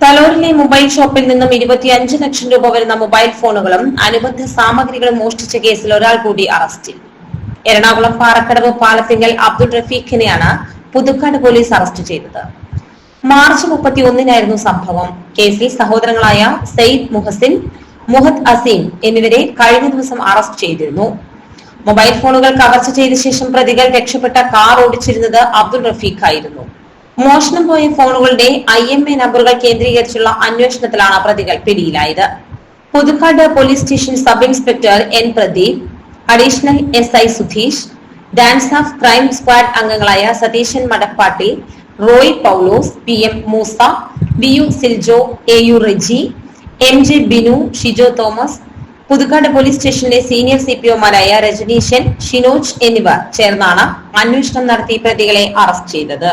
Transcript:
തലോരിലെ mobile ഷോപ്പിൽ നിന്നും ഇരുപത്തിയഞ്ച് ലക്ഷം രൂപ വരുന്ന മൊബൈൽ ഫോണുകളും അനുബന്ധ സാമഗ്രികളും മോഷ്ടിച്ച കേസിൽ ഒരാൾ കൂടി അറസ്റ്റിൽ എറണാകുളം പാറക്കടവ് പാലത്തിങ്കൽ അബ്ദുൾ റഫീഖിനെയാണ് പുതുക്കാട് പോലീസ് അറസ്റ്റ് ചെയ്തത്. മാർച്ച് മുപ്പത്തി ഒന്നിനായിരുന്നു സംഭവം. കേസിൽ സഹോദരങ്ങളായ സെയ്ദ് മുഹസിൻ മുഹദ് അസീം എന്നിവരെ കഴിഞ്ഞ ദിവസം അറസ്റ്റ് ചെയ്തിരുന്നു. മൊബൈൽ ഫോണുകൾ കവർച്ച ചെയ്ത ശേഷം പ്രതികൾ രക്ഷപ്പെട്ട കാർ ഓടിച്ചിരുന്നത് അബ്ദുൾ റഫീഖ് ആയിരുന്നു മോഷണം പോയ ഫോണുകളുടെ ഐ എം എ നമ്പറുകൾ കേന്ദ്രീകരിച്ചുള്ള അന്വേഷണത്തിലാണ് പ്രതികൾ പിടിയിലായത്. Puthukkad police station sub inspector N Pradeep additional S I Sudheesh dance of crime squad അംഗങ്ങളായ Satheesan Madappattil Roy Paulose P M Moosa B U Siljo A U Reji M J Binu Shijo Thomas Puthukkad police സ്റ്റേഷനിലെ senior C P ഒമാരായ രജനീശൻ ഷിനോജ് എന്നിവർ ചേർന്നാണ് അന്വേഷണം നടത്തി പ്രതികളെ arrest ചെയ്തത്.